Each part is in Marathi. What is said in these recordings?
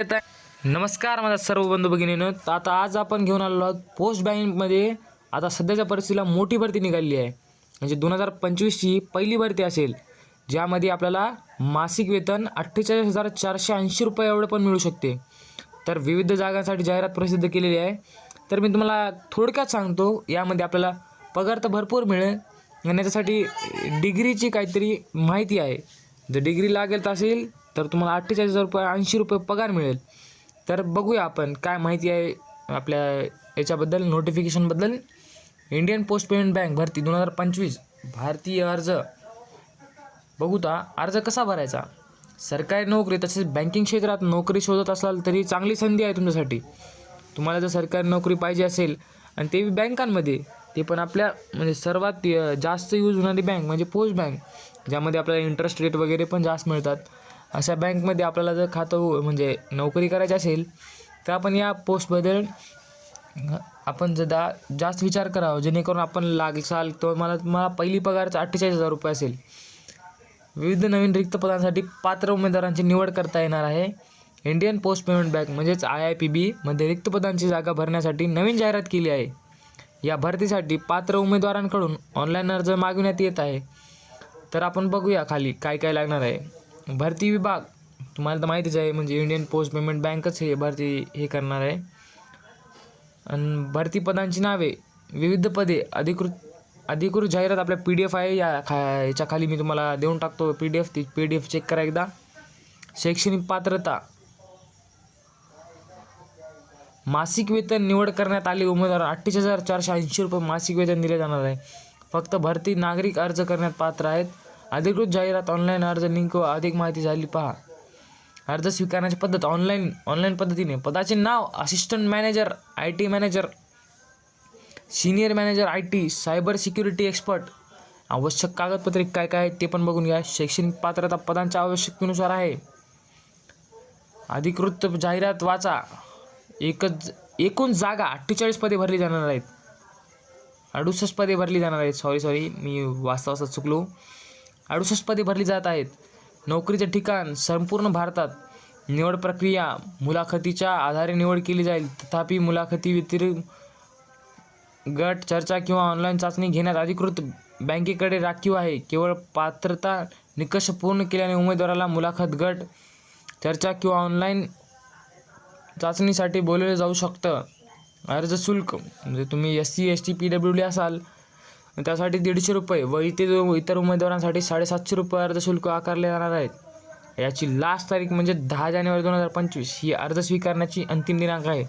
नमस्कार माझा सर्व बंधू भगिनीनं. तर आता आज आपण घेऊन आलेलो आहोत पोस्ट बँकमध्ये. आता सध्याच्या परिस्थितीला मोठी भरती निघाली आहे. म्हणजे दोन हजार पंचवीसची पहिली भरती असेल ज्यामध्ये आपल्याला मासिक वेतन अठ्ठेचाळीस हजार चारशे ऐंशी रुपये एवढं पण मिळू शकते. तर विविध जागांसाठी जाहिरात प्रसिद्ध केलेली आहे. तर मी तुम्हाला थोडक्यात सांगतो यामध्ये आपल्याला पगार तर भरपूर मिळेल आणि याच्यासाठी डिग्रीची काहीतरी माहिती आहे. जर डिग्री लागेल तर असेल तर तुम्हाला अठ्ठेचाळीस हजार रुपये ऐंशी रुपये पगार मिळेल. तर बघूया आपण काय माहिती आहे आपल्या याच्याबद्दल नोटिफिकेशनबद्दल इंडियन पोस्ट पेमेंट बँक भरती दोन हजार पंचवीस भारतीय अर्ज. बघूता अर्ज कसा भरायचा? सरकारी नोकरी तसेच बँकिंग क्षेत्रात नोकरी शोधत असाल तरी चांगली संधी आहे तुमच्यासाठी. तुम्हाला जर सरकारी नोकरी पाहिजे असेल आणि ते बँकांमध्ये ते पण आपल्या म्हणजे सर्वात जास्त यूज होणारी बँक म्हणजे पोस्ट बँक ज्यामध्ये आपल्याला इंटरेस्ट रेट वगैरे पण जास्त मिळतात. अशा बँकमध्ये आपल्याला जर खातं म्हणजे नोकरी करायची असेल तर आपण या पोस्टबद्दल आपण जर दा जास्त विचार करावा जेणेकरून आपण लागसाल तर मला मला पहिली पगारचा अठ्ठेचाळीस हजार रुपये असेल. विविध नवीन रिक्त पदांसाठी पात्र उमेदवारांची निवड करता येणार आहे. इंडियन पोस्ट पेमेंट बँक म्हणजेच आय आय पी बीमध्ये रिक्त पदांची जागा भरण्यासाठी नवीन जाहिरात केली आहे. या भरतीसाठी पात्र उमेदवारांकडून ऑनलाईन अर्ज मागविण्यात येत आहे. तर आपण बघूया खाली काय काय लागणार आहे. भरती विभाग तुम्हाला तर माहितीच आहे म्हणजे इंडियन पोस्ट पेमेंट बँकच हे भरती हे करणार आहे. आणि भरती पदांची नावे विविध पदे अधिकृत अधिकृत जाहिरात आपल्या पी डी एफ आहे या खा याच्या खाली मी तुम्हाला देऊन टाकतो पी डी एफ ती पी डी एफ चेक करा एकदा. शैक्षणिक पात्रता मासिक वेतन निवड करण्यात आले उमेदवार अठ्ठेचाळीस हजार चारशे ऐंशी रुपये मासिक वेतन दिले जाणार आहे. फक्त भरती नागरिक अर्ज करण्यात पात्र आहेत. अधिकृत जाहिरात ऑनलाईन अर्ज लिंक व अधिक माहिती झाली पहा. अर्ज स्वीकारण्याची पद्धत ऑनलाईन ऑनलाईन पद्धतीने. पदाचे नाव assistant manager I T manager senior manager I T cyber security expert आवश्यक कागदपत्रे काय काय आहेत ते पण बघून घ्या. शैक्षणिक पात्रता पदांच्या आवश्यकतेनुसार आहे. अधिकृत जाहिरात वाचा. एकच एकूण जागा अठ्ठेचाळीस पदे भरली जाणार आहेत. अडुसष्ट पदे भरली जाणार आहेत. सॉरी सॉरी मी वाचता वाचता चुकलो. अडुसष्ट पदे भरली जात आहेत. नोकरीचे ठिकाण संपूर्ण भारतात. निवड प्रक्रिया मुलाखतीच्या आधारे निवड केली जाईल. तथापि मुलाखती व्यतिरिक्त गट चर्चा किंवा ऑनलाईन चाचणी घेण्यात अधिकृत बँकेकडे राखीव आहे. केवळ पात्रता निकष पूर्ण केल्याने उमेदवाराला मुलाखत गट चर्चा किंवा ऑनलाईन चाचणीसाठी बोलवले जाऊ शकतं. अर्ज शुल्क म्हणजे तुम्ही S C S T P W D असाल त्यासाठी दीडशे रुपये व इथे जो इतर उमेदवारांसाठी साडेसातशे रुपये अर्जशुल्क आकारले जाणार आहेत. याची लास्ट तारीख म्हणजे दहा जानेवारी दोन हजार पंचवीस ही अर्ज स्वीकारण्याची अंतिम दिनांक आहे.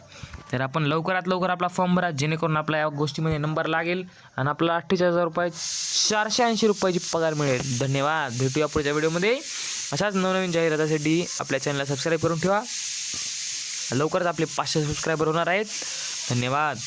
तर आपण लवकरात लवकर आपला फॉर्म भरा जेणेकरून आपला या गोष्टीमध्ये नंबर लागेल आणि आपला अठ्ठेचाळीस हजार रुपये चारशे ऐंशी रुपयाची पगार मिळेल. धन्यवाद. भेटूया पुढच्या व्हिडिओमध्ये. अशाच नवनवीन जाहिरातासाठी आपल्या चॅनलला सबस्क्राईब करून ठेवा. लवकरच आपले पाचशे सबस्क्रायबर होणार आहेत. धन्यवाद.